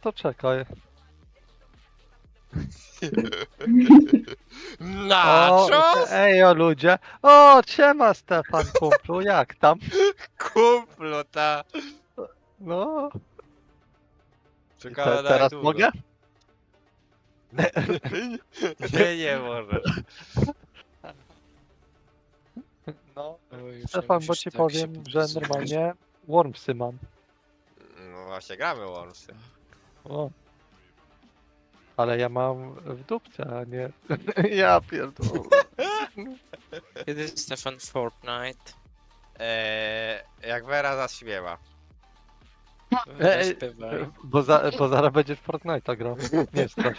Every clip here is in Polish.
to czekaj. Nachos? ej, o ludzie. O, siema Stefan kumplu, jak tam? Kumplu, ta. No, i Czekałem te, na teraz długo. mogę? Nie, nie możesz. No. Stefan, bo ci tak powiem, że normalnie Wormsy mam. No właśnie, gramy Wormsy. O. Ale ja mam w dupce, a nie... ja pierdolę. Kiedy Stefan Fortnite? Eee, jak Vera zaśpiewa. Ej, Zaśpiewaj. Bo, za, bo zaraz będziesz w Fortnite'a grał. Nie strasz.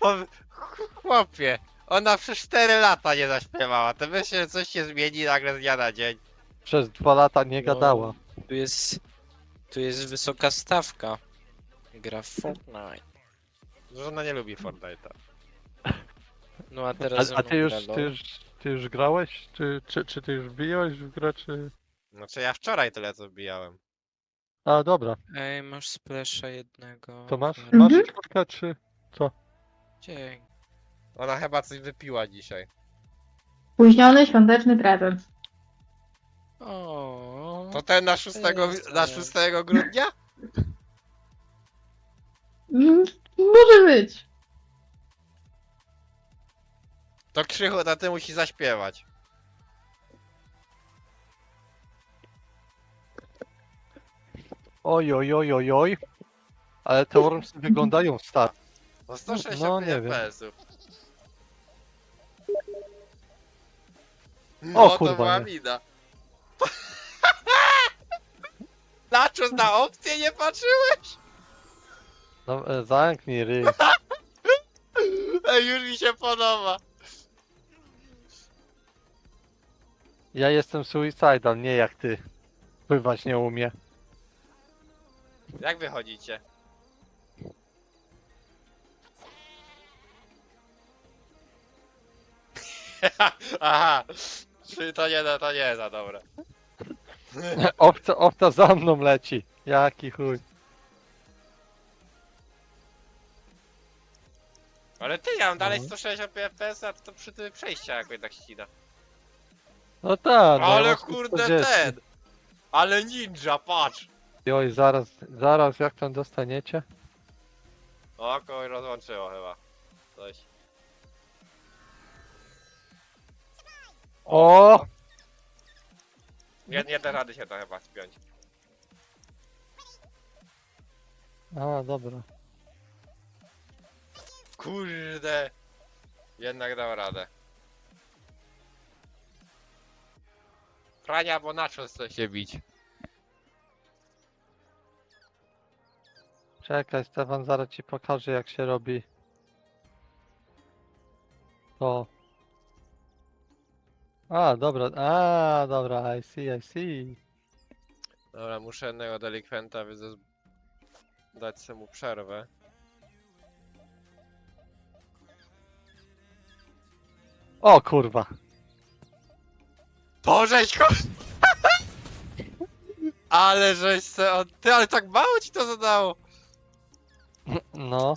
O, chłopie, ona przez 4 lata nie zaśpiewała. To myślę, że coś się zmieni nagle z dnia na dzień. Przez dwa lata nie No. gadała. Tu jest... Tu jest wysoka stawka. Gra w Fortnite. Że ona nie lubi Fortnite'a. No a A, teraz a ty, już, gra ty, już, ty już grałeś? Czy, czy, czy ty już wbijałeś w grę, czy... Znaczy ja wczoraj tyle co wbijałem. A, dobra. Ej, masz splasha jednego. To masz? Masz Mhm. czwórkę, czy... Dzięki. Ona chyba coś wypiła dzisiaj. Spóźniony świąteczny prezent. O. To ten na 6, jest na to. 6 grudnia? Mm, Może być. To Krzychu na ty musi zaśpiewać. Oj, oj, oj, oj, oj. Ale te Wormsy wyglądają staro. No 160 No, nie wiem. FPS-ów. O, No to kurwa, była nie. mina. Na opcję nie patrzyłeś? No, e, zamknij ryj. Ej, już mi się podoba. Ja jestem suicidal, nie jak ty. Pływać nie umie. Jak wychodzicie? Aha, czyli to nie, to nie za dobre. Owca, owca za mną leci. Jaki chuj. Ale ty, ja mam dalej No. 160 FPS, a to przy tym przejścia jakoś tak ścina. No tak, no, ja Ale mam kurde 140. ten! Ale ninja, patrz! Oj, zaraz, zaraz jak tam dostaniecie? O, kogoś rozłączyło chyba. Coś. O! Nie, nie da rady się to chyba spiąć. A, dobra. Kurde! Jednak dał radę. Frania, bo na co chce się bić? Czekaj, Stefan, zaraz ci pokażę jak się robi. To. A, dobra, a, dobra, I see, I see. Dobra, muszę jednego delikwenta wyzez... dać sobie mu przerwę. O kurwa. To żeś ko... ale żeś se. Ty, ale tak mało ci to zadało! No.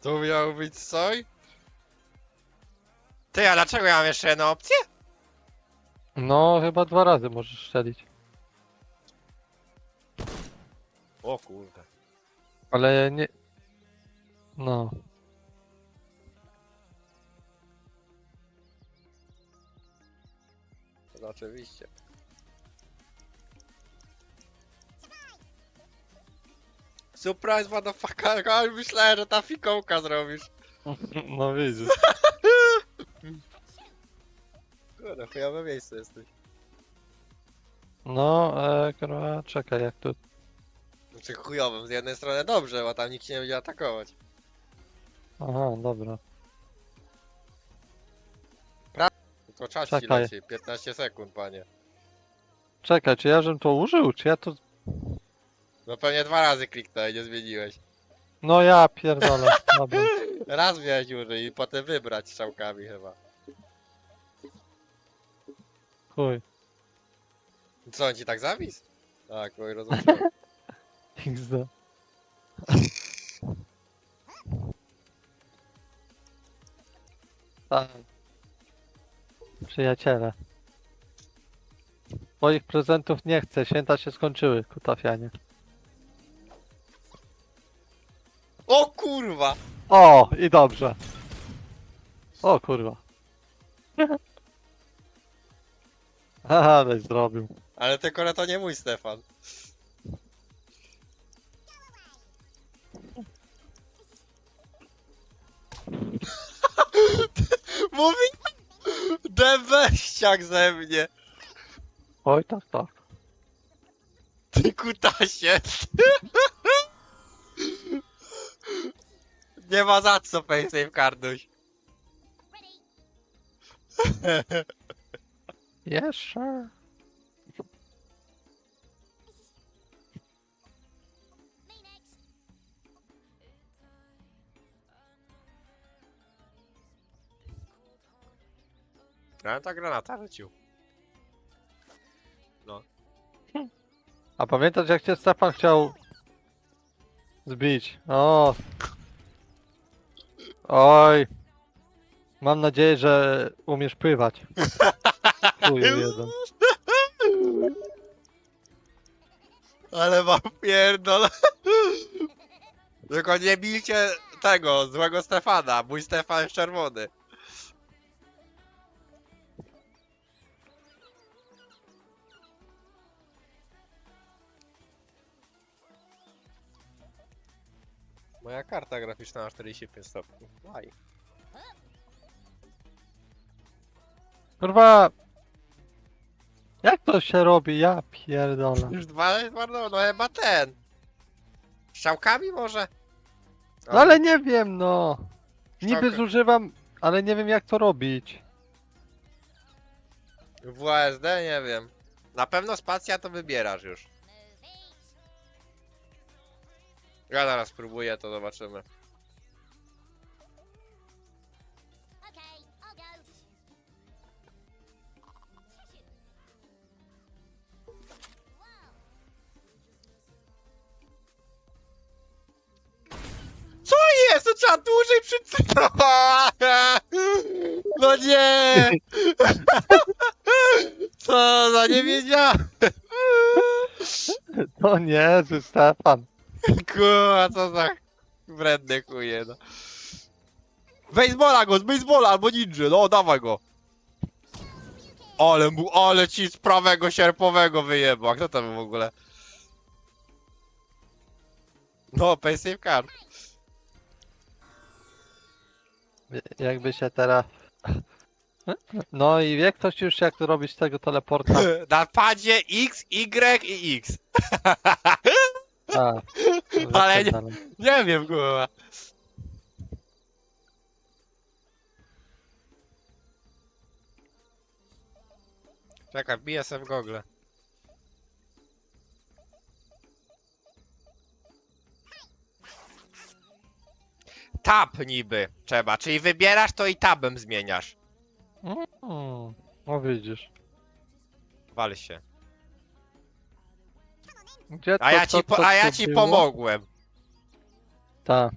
To miał być soj? Ty, a dlaczego ja mam jeszcze jedną opcję? No, chyba dwa razy możesz strzelić. O kurde. Ale nie... No. No oczywiście. Surprise motherfucker, ale myślałem, że ta fikołka zrobisz. No widzisz. Kurde, chujowe miejsce jesteś. No, e, kurwa, czekaj, jak tu... Znaczy chujowym, z jednej strony dobrze, bo tam nikt się nie będzie atakować. Aha, dobra. To czas ci Czekaj. leci, 15 sekund, panie. Czekaj, czy ja żem to użył, czy ja to... No pewnie dwa razy kliknąłeś, nie zmieniłeś. No ja pierdolę, dobra. Raz miałeś użyć i potem wybrać strzałkami chyba. Chuj. Co, on ci tak zawisł? Tak, oj, rozumiem. XD. Tak. Przyjaciele. Moich prezentów nie chcę, święta się skończyły, kutafianie. O kurwa! O, i dobrze. O kurwa. Haha, ale zrobił. Ale tylko to nie mój Stefan. Mówi debeściak ze mnie. Oj, tak, tak. Ty kutasie. Nie ma za co PaySafe karduś. Yes, sure. Ja ta granata rzucił. A pamiętasz jak cię Stefan chciał zbić? O. Oj. Mam nadzieję, że umiesz pływać. Chuju jeden. Ale mam pierdol. Tylko nie bijcie tego, złego Stefana. Mój Stefan jest czerwony. Moja karta graficzna ma 45 stopni. Why? Kurwa. Jak to się robi? Ja pierdolę. Już dwa, dwa no, no chyba ten. Strzałkami może? No ale nie wiem no. Niby zużywam, ale nie wiem jak to robić. WASD nie wiem. Na pewno spacja to wybierasz już. Ja zaraz spróbuję, to zobaczymy. Co jest? To trzeba dłużej przytrzymać! No nie! Co za nie wiedziałem! To nie, że Stefan. Kurwa, co za wredny chuje, no. Baseballa go, z baseballa albo ninja, no dawaj go. Ale mu, ale ci z prawego sierpowego wyjebał, a kto to był w ogóle? No, pay save card. Jakby się teraz... No i wie ktoś już jak robić tego teleporta? Na padzie X, Y i X. A, Ale nie-. Nie wiem, kurwa. Czekaj, wbiję sobie w Google. Tab niby trzeba, czyli wybierasz to i tabem zmieniasz. Mm, no widzisz. Wal się. Gdzie A to, ja co- ci, po, co a ja to ci było? pomogłem. Tak.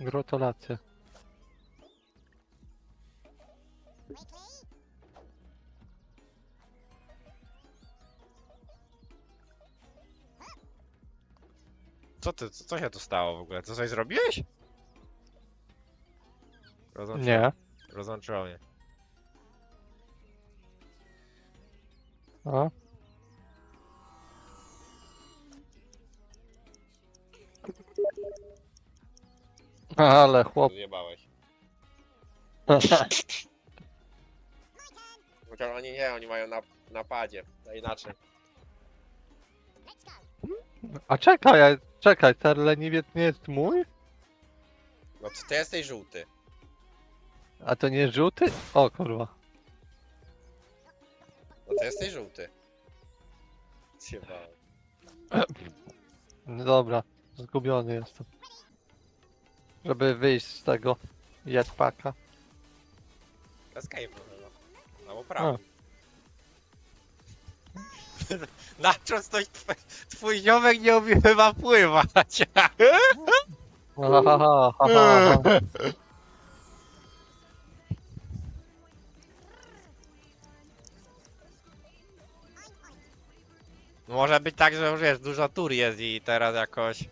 Gratulacje. Co ty, co, co się tu stało w ogóle? Co coś zrobiłeś? Rozłączyło- Nie. Rozłączyło mnie. A? Ale chłop. Zjebałeś. Chociaż oni nie, oni mają na, na padzie. To inaczej. A czekaj, a- czekaj, ten leniwiec nie jest mój? No to ty jesteś żółty. A to nie jest żółty? O kurwa. No to jesteś żółty. Zjebałem. No Dobra, zgubiony jestem. Żeby wyjść z tego jetpacka. Escape chyba. Prawo. Naczos coś tw twój ziomek nie umie chyba pływać. Ha, ha, ha, ha, ha, ha. Może być tak, że już wiesz, dużo tur jest i teraz jakoś...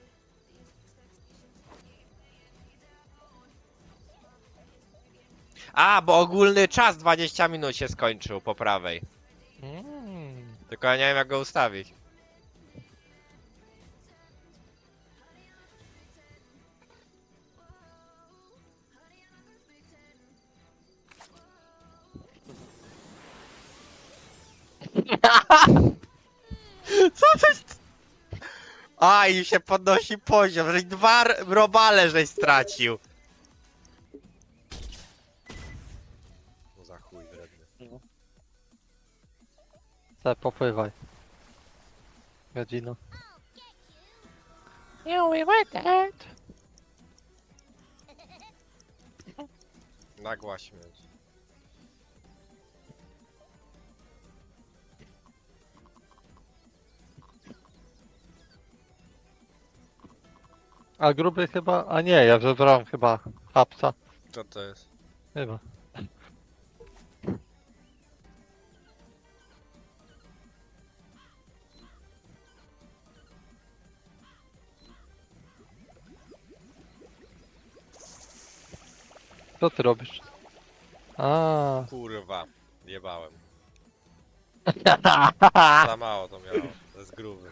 A, bo ogólny czas 20 minut się skończył po prawej. Mm. Tylko ja nie wiem jak go ustawić. Co to jest? A, i się podnosi poziom, żeś dwa r- robale żeś stracił. Se popływaj. Godzino. You we were dead. Nagła śmierć. A gruby chyba... A nie, ja wybrałem chyba hapsa. Co to jest? Chyba. Co ty robisz? A. Kurwa, jebałem. Za mało to miało, to jest gruby.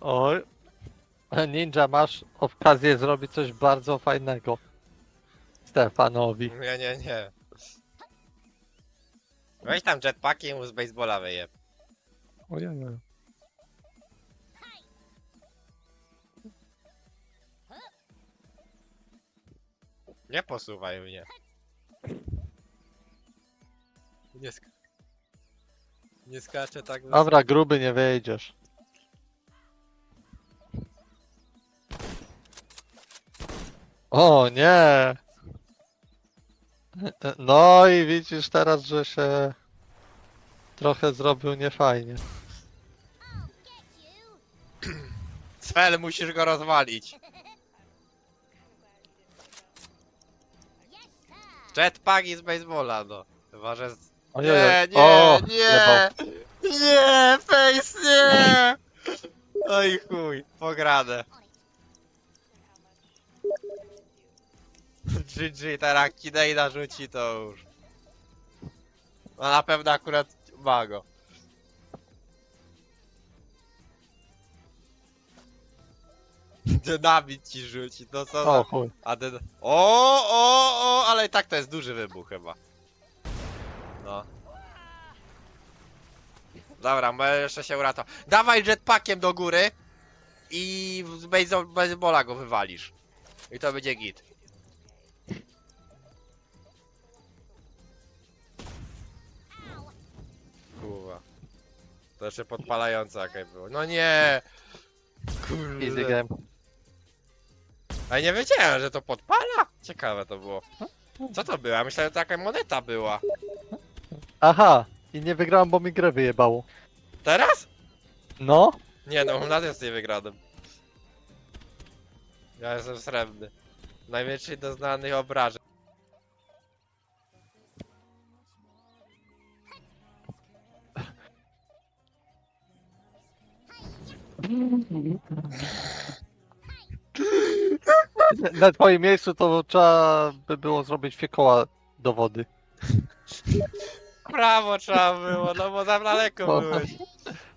Oj. Ninja, masz okazję zrobić coś bardzo fajnego. Stefanowi. Nie, nie, nie. Weź tam jetpackiem mu z baseballa wyjeb. Ojej. Nie posuwaj mnie. Nie, sk nie skaczę tak wysoko. Dobra, gruby nie wyjdziesz. O nie! No i widzisz teraz, że się trochę zrobił niefajnie. Cfel, musisz go rozwalić. Yes, sir. Jetpack i z baseballa, no. Chyba, że... z- Ojej, Nie, nie, o, nie! Nie, face, nie! Oj chuj, pograne. GG, teraz Kidejna rzuci to już. No na pewno akurat ma go. Dynamit ci rzuci, no co za... O chuj. A den... O, o, o, ale i tak to jest duży wybuch chyba. No. Dobra, może jeszcze się uratował. Dawaj jetpackiem do góry i z baseballa go wywalisz. I to będzie git. Kurwa. To jeszcze podpalające jakaś było. No nie! Easy Kurde. game. A nie wiedziałem, że to podpala? Ciekawe to było. Co to było? Ja myślałem, że to jakaś moneta była. Aha! I nie wygrałem, bo mi grę wyjebało. Teraz? No? Nie no, nas jest nie wygranym. Ja jestem srebrny. Największy do znanych obrażeń. Na twoim miejscu to trzeba by było zrobić fikoła do wody. Prawo trzeba było, no bo tam daleko byłeś.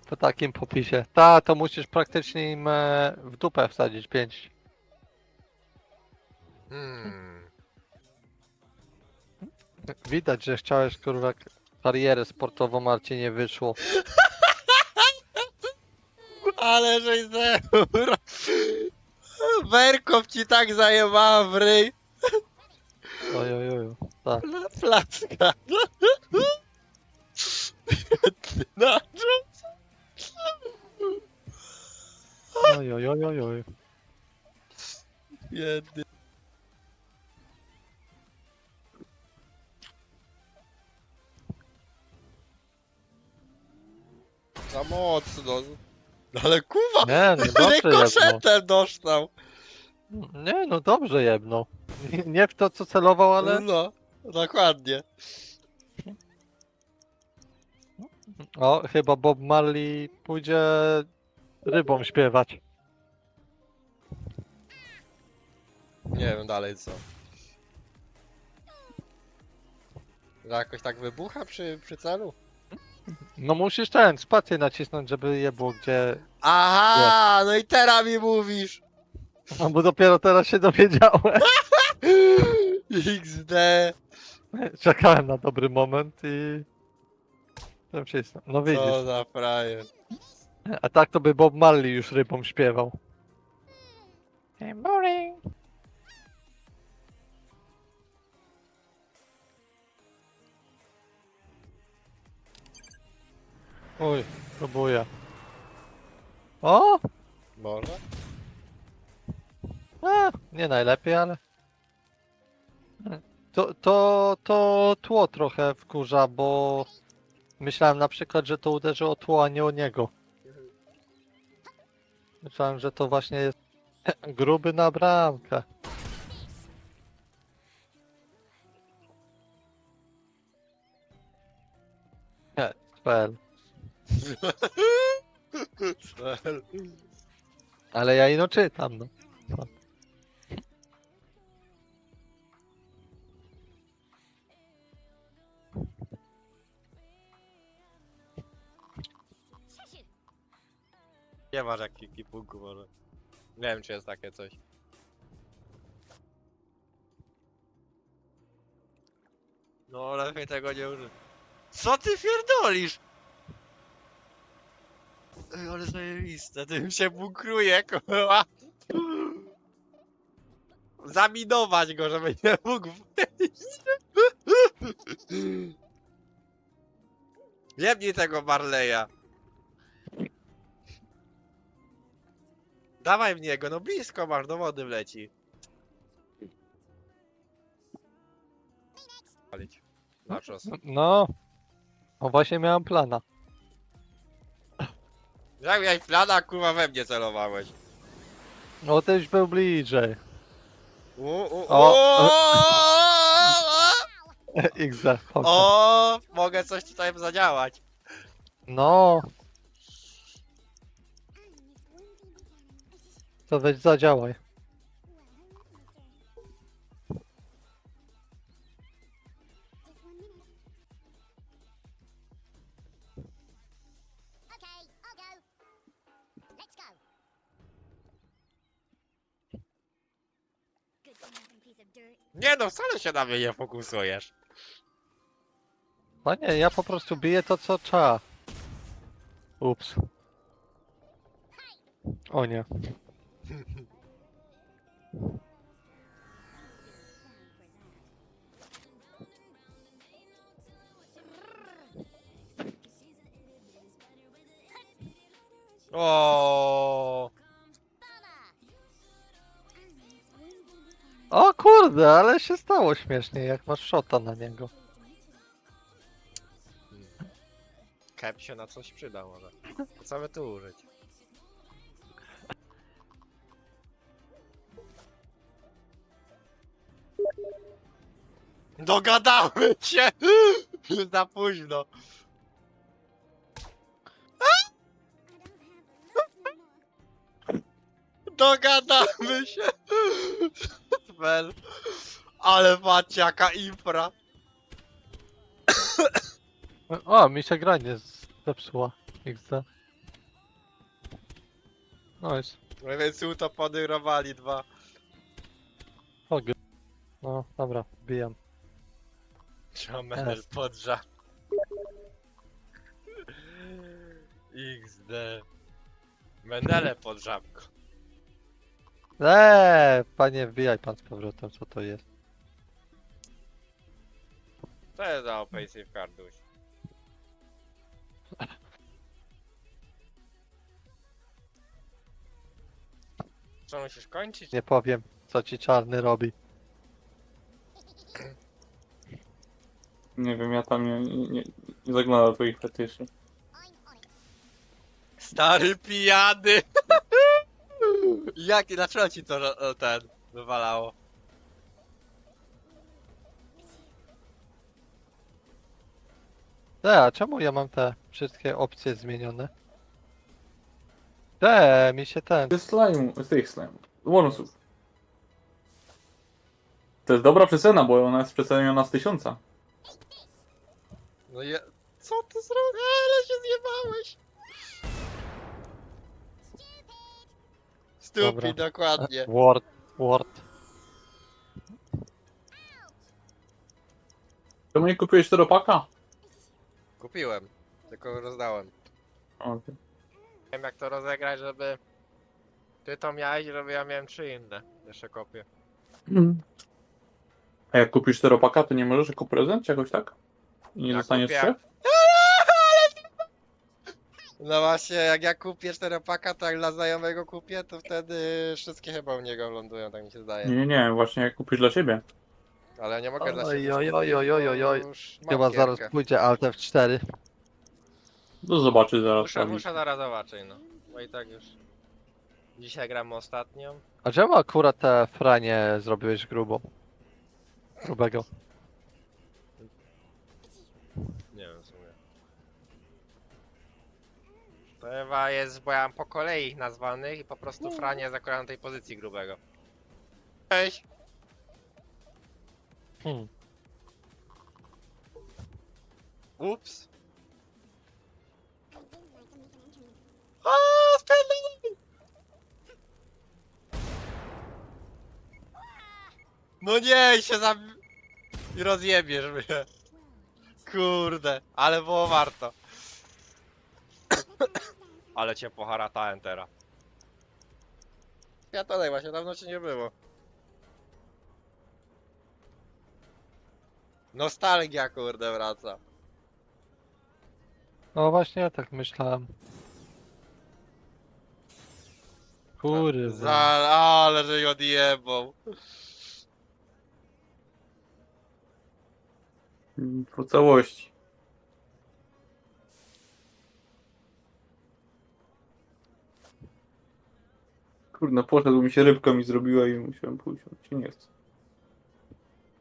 Po takim popisie. Ta, to musisz praktycznie im e, w dupę wsadzić pięć. Hmm. Widać, że chciałeś kurwa karierę sportową, ale ci nie wyszło. Ale żeś zero. Werkow ci tak zajebała w ryj. Oj, oj, oj. Tak. Pla- Placka. No, Oj, oj, oj, oj, oj. Biedny. Za mocno. No ale kuwa, Nie, no dobrze jebnął. rykoszetem dostał. Nie, no dobrze jebnął. Nie- Nie w to, co celował, ale... No, dokładnie. O, chyba Bob Marley pójdzie rybą śpiewać. Nie wiem dalej co. Jakoś tak wybucha przy, przy celu? No musisz ten, spację nacisnąć, żeby je było gdzie... Aha, no i teraz mi mówisz. No bo dopiero teraz się dowiedziałem. XD. Czekałem na dobry moment i... Tam się jest. No widzisz. Co za frajer. A tak to by Bob Marley już rybą śpiewał. Boring. Uj, próbuję. O! Może? A, nie najlepiej, ale... To, to, to tło trochę wkurza, bo myślałem na przykład, że to uderzy o tło, a nie o niego. Myślałem, że to właśnie jest gruby na bramkę. Nie, spell. Cel. Ale ja ino czytam, no. Nie masz jakiego punku może. Nie wiem czy jest takie coś. No lepiej tego nie użyć. Co ty pierdolisz? Ej, ale zajebiste, tym się bunkruje, kurwa. Zaminować go, żeby nie mógł wyjść. Jebnij tego Marleya. Dawaj w niego, no blisko masz, do wody wleci. Palić. Nachos. No. O właśnie miałem plana. Jak miałeś plana, kurwa we mnie celowałeś. No tyś był bliżej. U, u, O, o, mogę coś tutaj zadziałać. No. To weź zadziałaj. Nie no, wcale się na mnie nie fokusujesz. Panie, ja po prostu biję to co trzeba. Ups. O nie. O, Ale się stało śmiesznie, jak masz shota na niego. Kep się na coś przyda może. Co by tu użyć? Dogadamy się! Za późno. Dogadamy się! Ale patrz jaka infra. O, mi się gra nie zepsuła. XD. Nice. No więc utopony rowali dwa. Ogy. No, dobra, bijam. Ciamel Jest. pod żab. XD. Menele pod żabką. Eee, panie, wbijaj pan z powrotem, co to jest. To jest za OPC w karduś. Co musisz kończyć? Nie powiem, co ci czarny robi. Nie wiem, ja tam nie, nie, nie zaglądam do twoich fetyszy. Stary pijany! Jak, dlaczego ci to e, ten wywalało? Te, a czemu ja mam te wszystkie opcje zmienione? Te, mi się ten... Z slime, z tych slime. Bonusów. To jest dobra przecena, bo ona jest przeceniona z tysiąca. No ja... Co ty zrobiłeś? Ale się zjebałeś! Stupid, Dobra. dokładnie. Word, Word. Czemu nie kupiłeś czteropaka? Kupiłem, tylko rozdałem. Okej. wiem jak to rozegrać, żeby ty to miałeś, żeby ja miałem trzy inne. Jeszcze kopię. A jak kupisz czteropaka, to nie możesz jako prezent, czy jakoś tak? I nie Ja dostaniesz kupię- trzech? No właśnie, jak ja kupię czteropaka, to jak dla znajomego kupię, to wtedy wszystkie chyba u niego lądują, tak mi się zdaje. Nie, nie, nie, właśnie jak kupisz dla siebie. Ale ja nie mogę dla Oj, siebie. oj, oj, oj, oj, oj, oj. już mam Chyba zaraz gierkę. pójdzie Alt F4. To zobaczy zaraz. Muszę, Muszę, muszę zaraz zobaczyć, no. Bo i tak już. Dzisiaj gram ostatnią. A czemu akurat te franie zrobiłeś grubo? Grubego. To chyba jest, bo ja mam po kolei ich nazwanych i po prostu Franie jest akurat na tej pozycji grubego. Cześć! Hmm. Ups! O, spędzony! No nie, się zab... I rozjebiesz mnie. Kurde, ale było warto. ale cię poharatałem teraz. Ja to właśnie, dawno cię nie było. Nostalgia kurde wraca. No właśnie, ja tak myślałem. Kurwa. Za, ale że ją odjebał. Po całości. Kurde, poszedł mi się rybka mi zrobiła i musiałem pójść. Się nie chce.